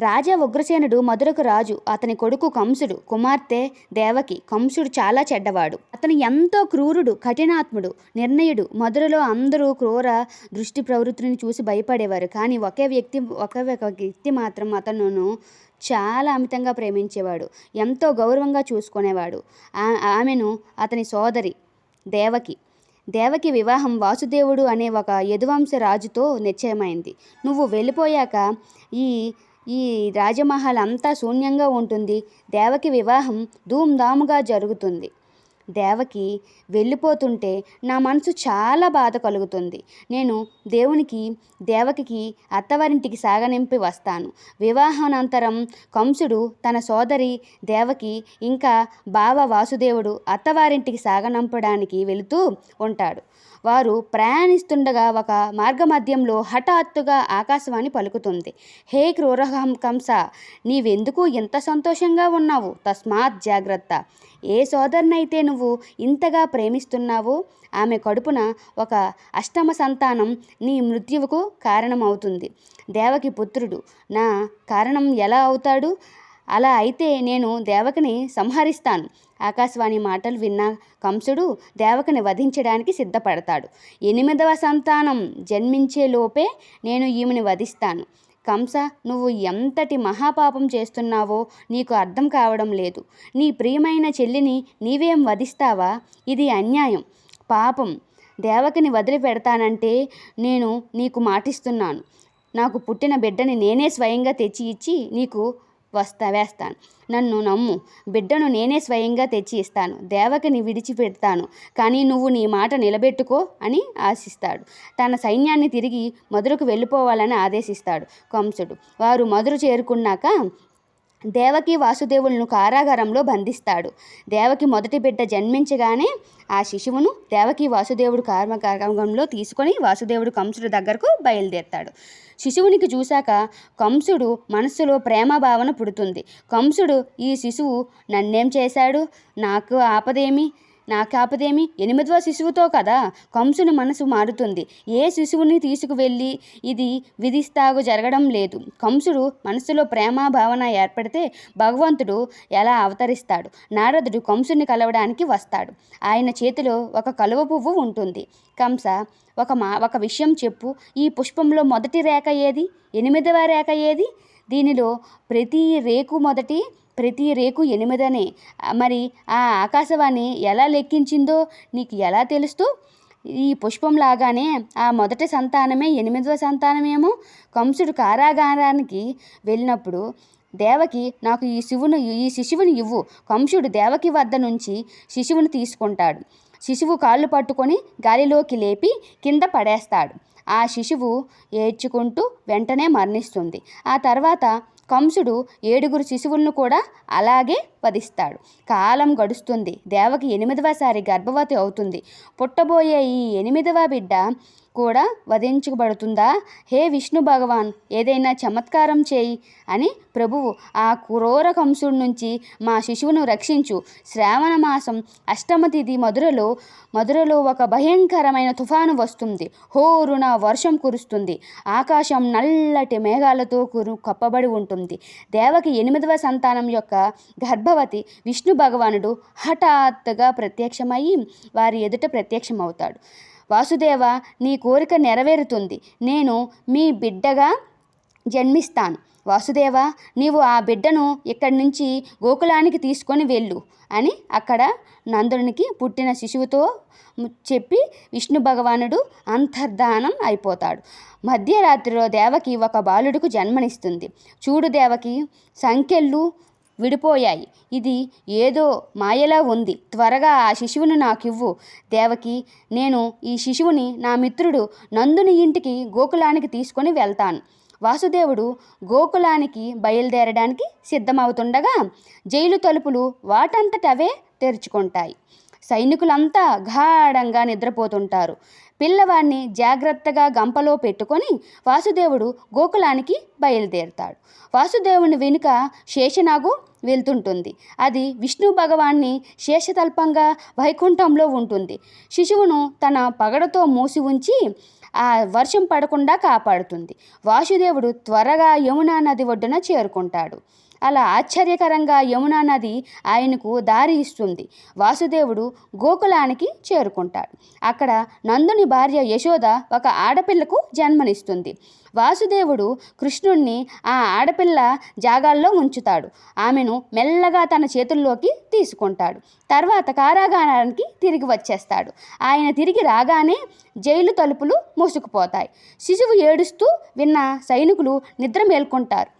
రాజా ఉగ్రసేనుడు మధురకు రాజు. అతని కొడుకు కంసుడు కుమార్తె దేవకి. కంసుడు చాలా చెడ్డవాడు. అతను ఎంతో క్రూరుడు కఠినాత్ముడు నిర్ణయుడు. మధురలో అందరూ క్రూర దృష్టి ప్రవృత్తిని చూసి భయపడేవారు. కానీ ఒకే వ్యక్తి ఒకే ఒక వ్యక్తి మాత్రం అతనును చాలా అమితంగా ప్రేమించేవాడు. ఎంతో గౌరవంగా చూసుకునేవాడు. ఆమెను అతని సోదరి దేవకి. దేవకి వివాహం వాసుదేవుడు అనే ఒక యదువంశ రాజుతో నిశ్చయమైంది. నువ్వు వెళ్ళిపోయాక ఈ ఈ రాజమహల్ అంతా శూన్యంగా ఉంటుంది. దేవకి వివాహం ధూమ్ధాముగా జరుగుతుంది. దేవకి వెళ్ళిపోతుంటే నా మనసు చాలా బాధ కలుగుతుంది. నేను దేవునికి దేవకికి అత్తవారింటికి సాగనింపి వస్తాను. వివాహానంతరం కంసుడు తన సోదరి దేవకి ఇంకా బావ వాసుదేవుడు అత్తవారింటికి సాగనంపడానికి వెళుతూ ఉంటాడు. వారు ప్రయాణిస్తుండగా ఒక మార్గమధ్యంలో హఠాత్తుగా ఆకాశవాణి పలుకుతుంది. హే క్రూరహం కంస నీవెందుకు ఇంత సంతోషంగా ఉన్నావు? తస్మాత్ జాగ్రత్త. ఏ సోదరునైతే నువ్వు ఇంతగా ప్రేమిస్తున్నావో ఆమె కడుపున ఒక అష్టమ సంతానం నీ మృత్యువుకు కారణమవుతుంది. దేవకి పుత్రుడు నా కారణం ఎలా అవుతాడు? అలా అయితే నేను దేవకిని సంహరిస్తాను. ఆకాశవాణి మాటలు విన్న కంసుడు దేవకని వధించడానికి సిద్ధపడతాడు. ఎనిమిదవ సంతానం జన్మించే లోపే నేను ఈమెని వధిస్తాను. కంస నువ్వు ఎంతటి మహాపాపం చేస్తున్నావో నీకు అర్థం కావడం లేదు. నీ ప్రియమైన చెల్లిని నీవేం వధిస్తావా? ఇది అన్యాయం. పాపం. దేవకిని వదిలిపెడతానంటే నేను నీకు మాటిస్తున్నాను. నాకు పుట్టిన బిడ్డని నేనే స్వయంగా తెచ్చి ఇచ్చి నీకు వస్తా వేస్తాను. నన్ను నమ్ము. బిడ్డను నేనే స్వయంగా తెచ్చి ఇస్తాను దేవకిని విడిచిపెడతాను. కానీ నువ్వు నీ మాట నిలబెట్టుకో అని ఆశిస్తాడు. తన సైన్యాన్ని తిరిగి మధురకు వెళ్ళిపోవాలని ఆదేశిస్తాడు కంసుడు. వారు మధుర చేరుకున్నాక దేవకి వాసుదేవులను కారాగారంలో బంధిస్తాడు. దేవకి మొదటి బిడ్డ జన్మించగానే ఆ శిశువును దేవకి వాసుదేవుడు కారాగారంలో తీసుకొని వాసుదేవుడు కంసుడు దగ్గరకు బయలుదేరుతాడు. శిశువునికి చూశాక కంసుడు మనస్సులో ప్రేమ భావన పుడుతుంది. కంసుడు ఈ శిశువు నన్నేం చేశాడు? నాకు ఆపదేమి? నాకు కాపదేమి ఎనిమిదవ శిశువుతో కదా కంసుని మనసు మారుతుంది. ఏ శిశువుని తీసుకువెళ్ళి ఇది విధిస్తాగు జరగడం లేదు. కంసుడు మనసులో ప్రేమ భావన ఏర్పడితే భగవంతుడు ఎలా అవతరిస్తాడు? నారదుడు కంసుని కలవడానికి వస్తాడు. ఆయన చేతిలో ఒక కలువ పువ్వు ఉంటుంది. కంస ఒక మా ఒక విషయం చెప్పు. ఈ పుష్పంలో మొదటి రేఖ ఏది? ఎనిమిదవ రేఖ ఏది? దీనిలో ప్రతి రేకు మొదటి ప్రతి రేకు ఎనిమిదనే. మరి ఆ ఆకాశవాణి ఎలా లెక్కించిందో నీకు ఎలా తెలుస్తూ? ఈ పుష్పం లాగానే ఆ మొదటి సంతానమే ఎనిమిదవ సంతానమేమో? కంసుడు కారాగారానికి వెళ్ళినప్పుడు దేవకి నాకు ఈ శివును ఈ శిశువుని ఇవ్వు. కంసుడు దేవకి వద్ద నుంచి శిశువుని తీసుకుంటాడు. శిశువు కాళ్ళు పట్టుకొని గాలిలోకి లేపి కింద పడేస్తాడు. ఆ శిశువు ఏడ్చుకుంటూ వెంటనే మరణిస్తుంది. ఆ తర్వాత కంసుడు ఏడుగురు శిశువులను కూడా అలాగే వధిస్తాడు. కాలం గడుస్తుంది. దేవకి ఎనిమిదవసారి గర్భవతి అవుతుంది. పుట్టబోయే ఈ ఎనిమిదవ బిడ్డ కూడా వధించబడుతుందా? హే విష్ణు భగవాన్ ఏదైనా చమత్కారం చేయి అని ప్రభువు ఆ క్రూర కంసుడి నుంచి మా శిశువును రక్షించు. శ్రావణ మాసం అష్టమ తిథి మధురలో మధురలో ఒక భయంకరమైన తుఫాను వస్తుంది. హోరున వర్షం కురుస్తుంది. ఆకాశం నల్లటి మేఘాలతో కురు కప్పబడి ఉంటుంది. దేవకి ఎనిమిదవ సంతానం యొక్క గర్భవతి విష్ణు భగవానుడు హఠాత్తుగా ప్రత్యక్షమయ్యి వారి ఎదుట ప్రత్యక్షమవుతాడు. వాసుదేవ నీ కోరిక నెరవేరుతుంది. నేను మీ బిడ్డగా జన్మిస్తాను. వాసుదేవ నీవు ఆ బిడ్డను ఇక్కడి నుంచి గోకులానికి తీసుకొని వెళ్ళు అని అక్కడ నందునికి పుట్టిన శిశువుతో చెప్పి విష్ణు భగవానుడు అంతర్ధానం అయిపోతాడు. మధ్యరాత్రిలో దేవకి ఒక బాలుడికి జన్మనిస్తుంది. చూడు దేవకి సంఖ్యలు విడిపోయాయి. ఇది ఏదో మాయలా ఉంది. త్వరగా ఆ శిశువును నాకివ్వు. దేవకి నేను ఈ శిశువుని నా మిత్రుడు నందుని ఇంటికి గోకులానికి తీసుకొని వెళ్తాను. వాసుదేవుడు గోకులానికి బయలుదేరడానికి సిద్ధమవుతుండగా జైలు తలుపులు వాటంతటవే తెరుచుకుంటాయి. సైనికులంతా గాఢంగా నిద్రపోతుంటారు. పిల్లవాడిని జాగ్రత్తగా గంపలో పెట్టుకొని వాసుదేవుడు గోకులానికి బయలుదేరుతాడు. వాసుదేవుని వెనుక శేషనాగు వెళ్తుంటుంది. అది విష్ణు భగవాన్ని శేషతల్పంగా వైకుంఠంలో ఉంటుంది. శిశువును తన పగడతో మూసి ఉంచి ఆ వర్షం పడకుండా కాపాడుతుంది. వాసుదేవుడు త్వరగా యమునా నది ఒడ్డున చేరుకుంటాడు. అలా ఆశ్చర్యకరంగా యమునా నది ఆయనకు దారి ఇస్తుంది. వాసుదేవుడు గోకులానికి చేరుకుంటాడు. అక్కడ నందుని భార్య యశోద ఒక ఆడపిల్లకు జన్మనిస్తుంది. వాసుదేవుడు కృష్ణుణ్ణి ఆ ఆడపిల్ల జాగాల్లో ఉంచుతాడు. ఆమెను మెల్లగా తన చేతుల్లోకి తీసుకుంటాడు. తర్వాత కారాగారానికి తిరిగి వచ్చేస్తాడు. ఆయన తిరిగి రాగానే జైలు తలుపులు మూసుకుపోతాయి. శిశువు ఏడుస్తూ విన్న సైనికులు నిద్ర మేల్కొంటారు.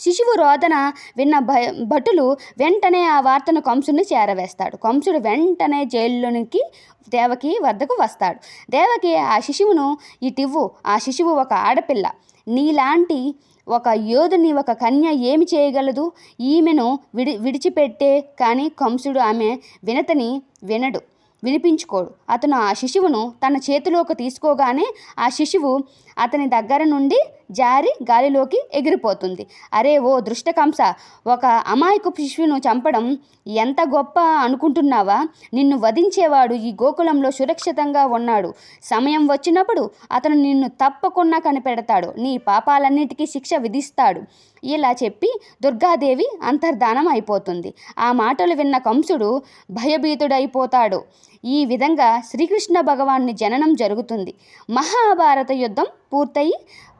శిశువు రోదన విన్న భయ భటులు వెంటనే ఆ వార్తను కంసుని చేరవేస్తాడు. కంసుడు వెంటనే జైల్లోనికి దేవకి వద్దకు వస్తాడు. దేవకి ఆ శిశువును ఇటివ్వు. ఆ శిశువు ఒక ఆడపిల్ల. నీలాంటి ఒక యోధుని ఒక కన్య ఏమి చేయగలదు? ఈమెను విడి విడిచిపెట్టే కానీ కంసుడు ఆమె వినతని వినడు. వినిపించుకోడు. అతను ఆ శిశువును తన చేతిలోకి తీసుకోగానే ఆ శిశువు అతని దగ్గర నుండి జారి గాలిలోకి ఎగిరిపోతుంది. అరే ఓ దృష్టకంస ఒక అమాయకు శిశువును చంపడం ఎంత గొప్ప అనుకుంటున్నావా? నిన్ను వధించేవాడు ఈ గోకులంలో సురక్షితంగా ఉన్నాడు. సమయం వచ్చినప్పుడు అతను నిన్ను తప్పకుండా కనిపెడతాడు. నీ పాపాలన్నిటికీ శిక్ష విధిస్తాడు. ఇలా చెప్పి దుర్గాదేవి అంతర్ధానం అయిపోతుంది. ఆ మాటలు విన్న కంసుడు భయభీతుడైపోతాడు. ఈ విధంగా శ్రీకృష్ణ భగవాన్ని జననం జరుగుతుంది. మహాభారత యుద్ధం పూర్తయి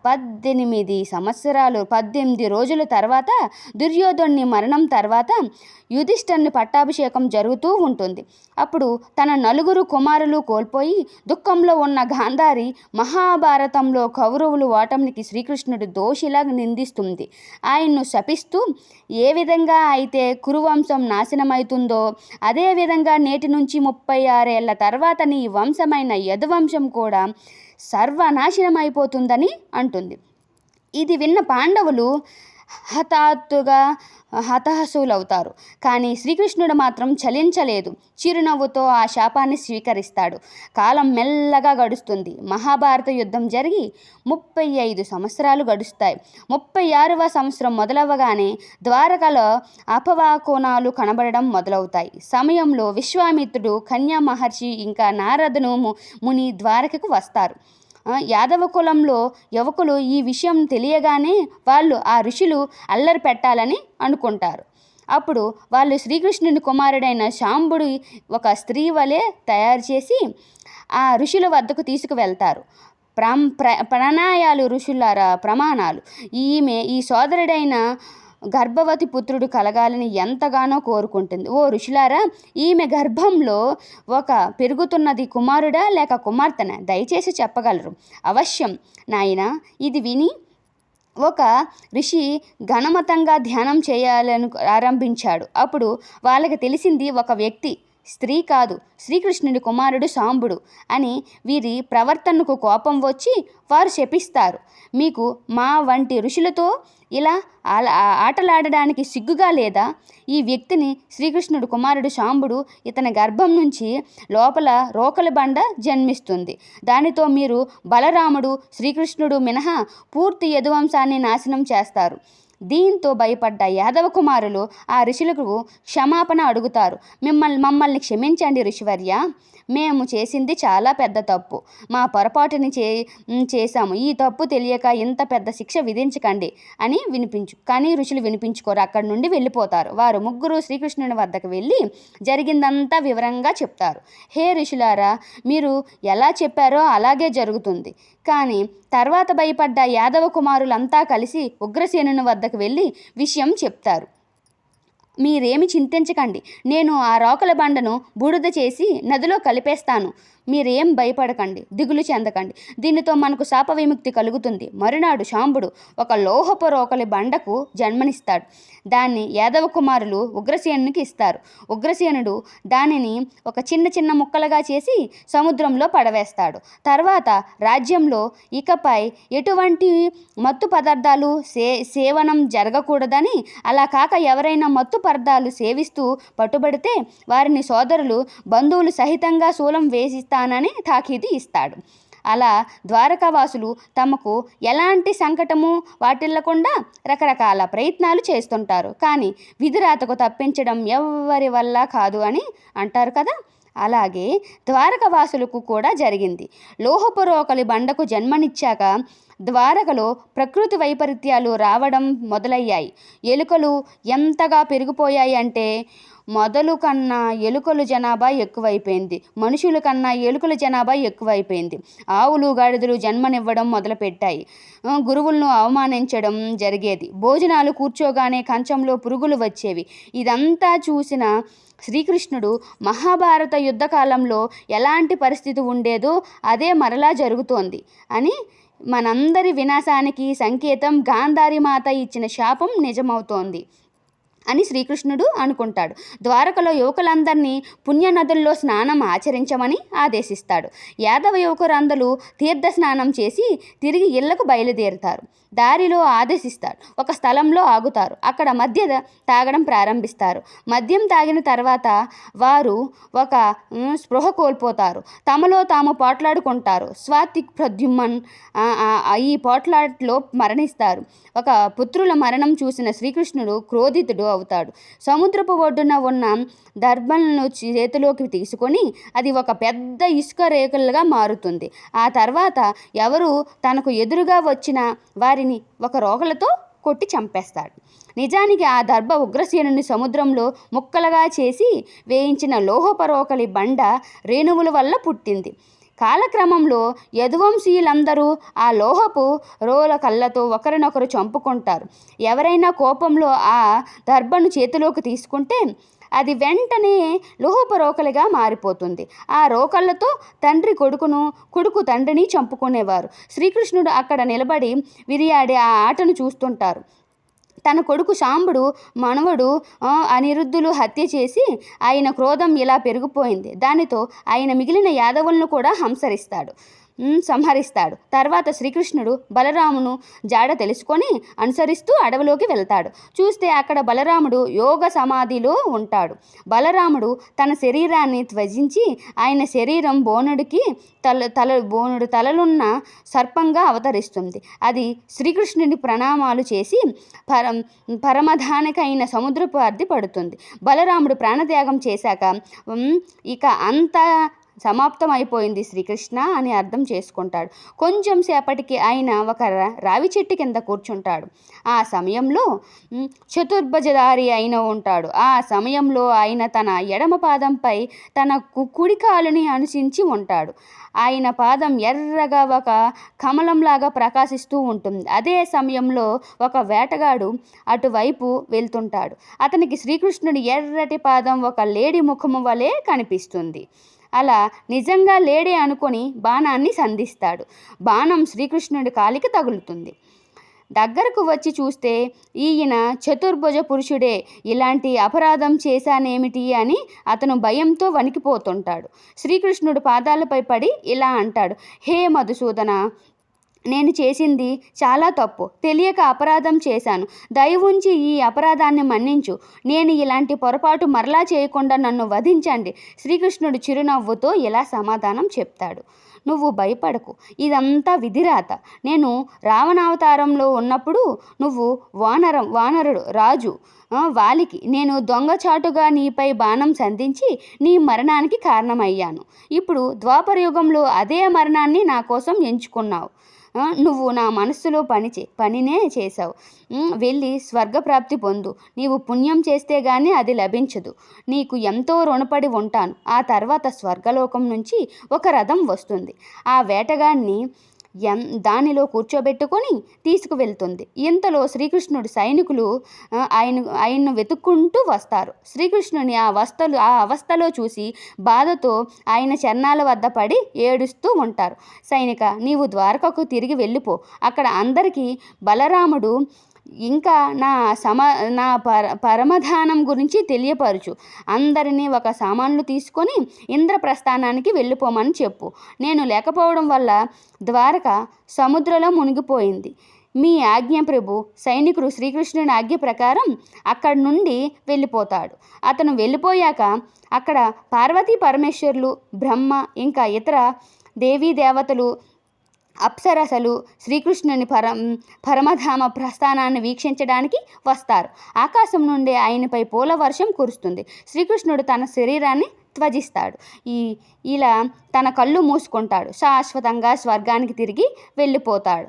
పద్దెనిమిది సంవత్సరాలు పద్దెనిమిది రోజుల తర్వాత దుర్యోధనుని మరణం తర్వాత యుధిష్ఠర్ని పట్టాభిషేకం జరుగుతూ ఉంటుంది. అప్పుడు తన నలుగురు కుమారులు కోల్పోయి దుఃఖంలో ఉన్న గాంధారి మహాభారతంలో కౌరవులు ఓటమికి శ్రీకృష్ణుడు దోషిలా నిందిస్తుంది. ఆయన్ను శపిస్తూ ఏ విధంగా అయితే కురువంశం నాశనమవుతుందో అదేవిధంగా నేటి నుంచి ముప్పై ఆరేళ్ళ తర్వాత నీ వంశమైన యదువంశం కూడా సర్వనాశనమైపోతుందని అంటుంది. ఇది విన్న పాండవులు హఠాత్తుగా హతాశులవుతారు కానీ శ్రీకృష్ణుడు మాత్రం చలించలేదు. చిరునవ్వుతో ఆ శాపాన్ని స్వీకరిస్తాడు. కాలం మెల్లగా గడుస్తుంది. మహాభారత యుద్ధం జరిగి ముప్పై ఐదు సంవత్సరాలు గడుస్తాయి. ముప్పై ఆరవ సంవత్సరం మొదలవ్వగానే ద్వారకలో అపవాకోణాలు కనబడడం మొదలవుతాయి. సమయంలో విశ్వామిత్రుడు కన్యా మహర్షి ఇంకా నారదును ము- ముని ద్వారకకు వస్తారు. యాదవ కులంలో యువకులు ఈ విషయం తెలియగానే వాళ్ళు ఆ ఋషులు అల్లరి పెట్టాలని అనుకుంటారు. అప్పుడు వాళ్ళు శ్రీకృష్ణుని కుమారుడైన శాంబుడి ఒక స్త్రీ వలె తయారు చేసి ఆ ఋషుల వద్దకు తీసుకువెళ్తారు. ప్రం ప్ర ప్రణాయాలు ఋషులారా ప్రమాణాలు. ఈమె ఈ సోదరుడైన గర్భవతి పుత్రుడు కలగాలని ఎంతగానో కోరుకుంటుంది. ఓ ఋషులారా ఈమె గర్భంలో ఒక పెరుగుతున్నది కుమారుడా లేక కుమార్తెన? దయచేసి చెప్పగలరు. అవశ్యం. నాయన ఇది విని ఒక ఋషి ఘనమతంగా ధ్యానం చేయాలని ఆరంభించాడు. అప్పుడు వాళ్ళకి తెలిసింది ఒక వ్యక్తి స్త్రీ కాదు శ్రీకృష్ణుడి కుమారుడు సాంబుడు అని వీరి ప్రవర్తనకు కోపం వచ్చి వారు శపిస్తారు. మీకు మా వంటి ఋషులతో ఇలా ఆటలాడడానికి సిగ్గుగా లేదా? ఈ వ్యక్తిని శ్రీకృష్ణుడు కుమారుడు శాంబుడు ఇతని గర్భం నుంచి లోపల రోకలి బండ జన్మిస్తుంది. దానితో మీరు బలరాముడు శ్రీకృష్ణుడు మినహా పూర్తి యదువంశాన్ని నాశనం చేస్తారు. దీంతో భయపడ్డ యాదవ కుమారులు ఆ ఋషులకు క్షమాపణ అడుగుతారు. మిమ్మల్ని మమ్మల్ని క్షమించండి ఋషివర్య. మేము చేసింది చాలా పెద్ద తప్పు. మా పొరపాటుని చే చేశాము. ఈ తప్పు తెలియక ఇంత పెద్ద శిక్ష విధించకండి అని వినిపించు కానీ ఋషులు వినిపించుకోరు. అక్కడి నుండి వెళ్ళిపోతారు. వారు ముగ్గురు శ్రీకృష్ణుని వద్దకు వెళ్ళి జరిగిందంతా వివరంగా చెప్తారు. హే ఋషులారా మీరు ఎలా చెప్పారో అలాగే జరుగుతుంది. కానీ తర్వాత భయపడ్డ యాదవ కుమారులంతా కలిసి ఉగ్రసేనుని వద్దకు వెళ్ళి విషయం చెప్తారు. మీరేమి చింతించకండి. నేను ఆ రోకల బండను బూడిద చేసి నదిలో కలిపేస్తాను. మీరేం భయపడకండి దిగులు చెందకండి. దీనితో మనకు శాప విముక్తి కలుగుతుంది. మరునాడు శాంబుడు ఒక లోహపు రోకలి బండకు జన్మనిస్తాడు. దాన్ని యాదవ కుమారులు ఉగ్రసేనునికి ఇస్తారు. ఉగ్రసేనుడు దానిని ఒక చిన్న చిన్న ముక్కలుగా చేసి సముద్రంలో పడవేస్తాడు. తర్వాత రాజ్యంలో ఇకపై ఎటువంటి మత్తు పదార్థాలు సే సేవనం జరగకూడదని అలా కాక ఎవరైనా మత్తు పదార్థాలు సేవిస్తూ పట్టుబడితే వారిని సోదరులు బంధువులు సహితంగా శూలం వేసిస్తారు వేసిస్తానని తాకీదు ఇస్తాడు. అలా ద్వారకావాసులు తమకు ఎలాంటి సంకటము వాటిల్లకుండా రకరకాల ప్రయత్నాలు చేస్తుంటారు. కానీ విధిరాతకు తప్పించడం ఎవ్వరి వల్ల కాదు అని అంటారు కదా! అలాగే ద్వారకవాసులకు కూడా జరిగింది. లోహపురోకలి బండకు జన్మనిచ్చాక ద్వారకలో ప్రకృతి వైపరీత్యాలు రావడం మొదలయ్యాయి. ఎలుకలు ఎంతగా పెరిగిపోయాయి అంటే మొదలు కన్నా ఎలుకలు జనాభా ఎక్కువైపోయింది. మనుషుల కన్నా ఎలుకల జనాభా ఎక్కువైపోయింది. ఆవులు గాడిదలు జన్మనివ్వడం మొదలుపెట్టాయి. గురువులను అవమానించడం జరిగేది. భోజనాలు కూర్చోగానే కంచంలో పురుగులు వచ్చేవి. ఇదంతా చూసిన శ్రీకృష్ణుడు మహాభారత యుద్ధకాలంలో ఎలాంటి పరిస్థితి ఉండేదో అదే మరలా జరుగుతోంది అని మనందరి వినాశానికి సంకేతం గాంధారి మాత ఇచ్చిన శాపం నిజమవుతోంది. అని శ్రీకృష్ణుడు అనుకుంటాడు. ద్వారకలో యువకులందరినీ పుణ్యనదుల్లో స్నానం ఆచరించమని ఆదేశిస్తాడు. యాదవ యువకులందరూ తీర్థ స్నానం చేసి తిరిగి ఇళ్ళకు బయలుదేరుతారు. దారిలో ఆదేశిస్తాడు ఒక స్థలంలో ఆగుతారు. అక్కడ మద్య తాగడం ప్రారంభిస్తారు. మద్యం తాగిన తర్వాత వారు ఒక స్పృహ కోల్పోతారు. తమలో తాము పోట్లాడుకుంటారు. స్వాతిక్ ప్రద్యుమ్మన్ ఈ పోట్లాట్లో మరణిస్తారు. ఒక పుత్రుల మరణం చూసిన శ్రీకృష్ణుడు క్రోధితుడు అవుతాడు. సముద్రపు ఒడ్డున ఉన్న దర్భలను చేతిలోకి తీసుకొని అది ఒక పెద్ద ఇసుక రేకులుగా మారుతుంది. ఆ తర్వాత ఎవరు తనకు ఎదురుగా వచ్చిన వారిని ఒక రోగలతో కొట్టి చంపేస్తాడు. నిజానికి ఆ దర్భ ఉగ్రసేనుని సముద్రంలో ముక్కలుగా చేసి వేయించిన లోహపరోకలి బండ రేణువుల వల్ల పుట్టింది. కాలక్రమంలో యదువంశీయులందరూ ఆ లోహపు రోల కళ్ళతో ఒకరినొకరు చంపుకుంటారు. ఎవరైనా కోపంలో ఆ దర్భను చేతిలోకి తీసుకుంటే అది వెంటనే లోహపు రోకలిగా మారిపోతుంది. ఆ రోకళ్ళతో తండ్రి కొడుకును కొడుకు తండ్రిని చంపుకునేవారు. శ్రీకృష్ణుడు అక్కడ నిలబడి విరియాడే ఆ ఆటను చూస్తుంటారు. తన కొడుకు శాంబుడు మనవడు అనిరుద్ధులు హత్య చేసి ఆయన క్రోధం ఇలా పెరిగిపోయింది. దానితో ఆయన మిగిలిన యాదవులను కూడా హంసరిస్తాడు. సంహరిస్తాడు. తర్వాత శ్రీకృష్ణుడు బలరామును జాడ తెలుసుకొని అనుసరిస్తూ అడవిలోకి వెళ్తాడు. చూస్తే అక్కడ బలరాముడు యోగ సమాధిలో ఉంటాడు. బలరాముడు తన శరీరాన్ని త్వజించి ఆయన శరీరం బోనుడికి తల తల బోనుడు తలలున్న సర్పంగా అవతరిస్తుంది. అది శ్రీకృష్ణుని ప్రణామాలు చేసి పరం పరమధానికైన సముద్రపు అర్థి పడుతుంది. బలరాముడు ప్రాణత్యాగం చేశాక ఇక అంత సమాప్తం అయిపోయింది శ్రీకృష్ణ అని అర్థం చేసుకుంటాడు. కొంచెం సేపటికి ఆయన ఒక రా- రావి చెట్టు కింద కూర్చుంటాడు. ఆ సమయంలో చతుర్భజదారి అయిన ఉంటాడు. ఆ సమయంలో ఆయన తన ఎడమ పాదంపై తన కుడి కాలుని అనుసించి ఉంటాడు. ఆయన పాదం ఎర్రగా ఒక కమలంలాగా ప్రకాశిస్తూ ఉంటుంది. అదే సమయంలో ఒక వేటగాడు అటువైపు వెళ్తుంటాడు. అతనికి శ్రీకృష్ణుడి ఎర్రటి పాదం ఒక లేడి ముఖము వలె కనిపిస్తుంది. అలా నిజంగా లేడే అనుకొని బాణాన్ని సంధిస్తాడు. బాణం శ్రీకృష్ణుడి కాలికి తగులుతుంది. దగ్గరకు వచ్చి చూస్తే ఈయన చతుర్భుజ పురుషుడే ఇలాంటి అపరాధం చేశానేమిటి అని అతను భయంతో వణికిపోతుంటాడు. శ్రీకృష్ణుడు పాదాలపై పడి ఇలా అంటాడు హే మధుసూదన నేను చేసింది చాలా తప్పు. తెలియక అపరాధం చేశాను. దయవుంచి ఈ అపరాధాన్ని మన్నించు. నేను ఇలాంటి పొరపాటు మరలా చేయకుండా నన్ను వధించండి. శ్రీకృష్ణుడు చిరునవ్వుతో ఇలా సమాధానం చెప్తాడు? నువ్వు భయపడకు. ఇదంతా విధిరాత. నేను రావణావతారంలో ఉన్నప్పుడు నువ్వు వానరం వానరుడు రాజు వాలికి. నేను దొంగచాటుగా నీపై బాణం సంధించి నీ మరణానికి కారణమయ్యాను. ఇప్పుడు ద్వాపరయుగంలో అదే మరణాన్ని నా కోసం ఎంచుకున్నావు. నువ్వు నా మనస్సులో పని చే పనినే చేశావు. వెళ్ళి స్వర్గప్రాప్తి పొందు. నీవు పుణ్యం చేస్తే గానీ అది లభించదు. నీకు ఎంతో రుణపడి ఉంటాను. ఆ తర్వాత స్వర్గలోకం నుంచి ఒక రథం వస్తుంది. ఆ వేటగాన్ని ఎన్ దానిలో కూర్చోబెట్టుకొని తీసుకువెళ్తుంది. ఇంతలో శ్రీకృష్ణుడు సైనికులు ఆయన ఆయన్ను వెతుక్కుంటూ వస్తారు. శ్రీకృష్ణుని ఆ అవస్థలు ఆ అవస్థలో చూసి బాధతో ఆయన చరణాల వద్ద పడి ఏడుస్తూ ఉంటారు. సైనిక నీవు ద్వారకకు తిరిగి వెళ్ళిపో. అక్కడ అందరికీ బలరాముడు ఇంకా నా సమ నా పర పరమధానం గురించి తెలియపరచు. అందరినీ ఒక సామాన్లు తీసుకొని ఇంద్రప్రస్థానానికి వెళ్ళిపోమని చెప్పు. నేను లేకపోవడం వల్ల ద్వారక సముద్రంలో మునిగిపోయింది. మీ ఆజ్ఞ ప్రభు సైనికుడు శ్రీకృష్ణుని ఆజ్ఞ ప్రకారం అక్కడి నుండి వెళ్ళిపోతాడు. అతను వెళ్ళిపోయాక అక్కడ పార్వతీ పరమేశ్వరులు బ్రహ్మ ఇంకా ఇతర దేవీ దేవతలు అప్సరసలు శ్రీకృష్ణుని పరం పరమధామ ప్రస్థానాన్ని వీక్షించడానికి వస్తారు. ఆకాశం నుండి ఆయనపై పూల వర్షం కురుస్తుంది. శ్రీకృష్ణుడు తన శరీరాన్ని త్వజిస్తాడు. ఈ ఇలా తన కళ్ళు మూసుకుంటాడు. శాశ్వతంగా స్వర్గానికి తిరిగి వెళ్ళిపోతాడు.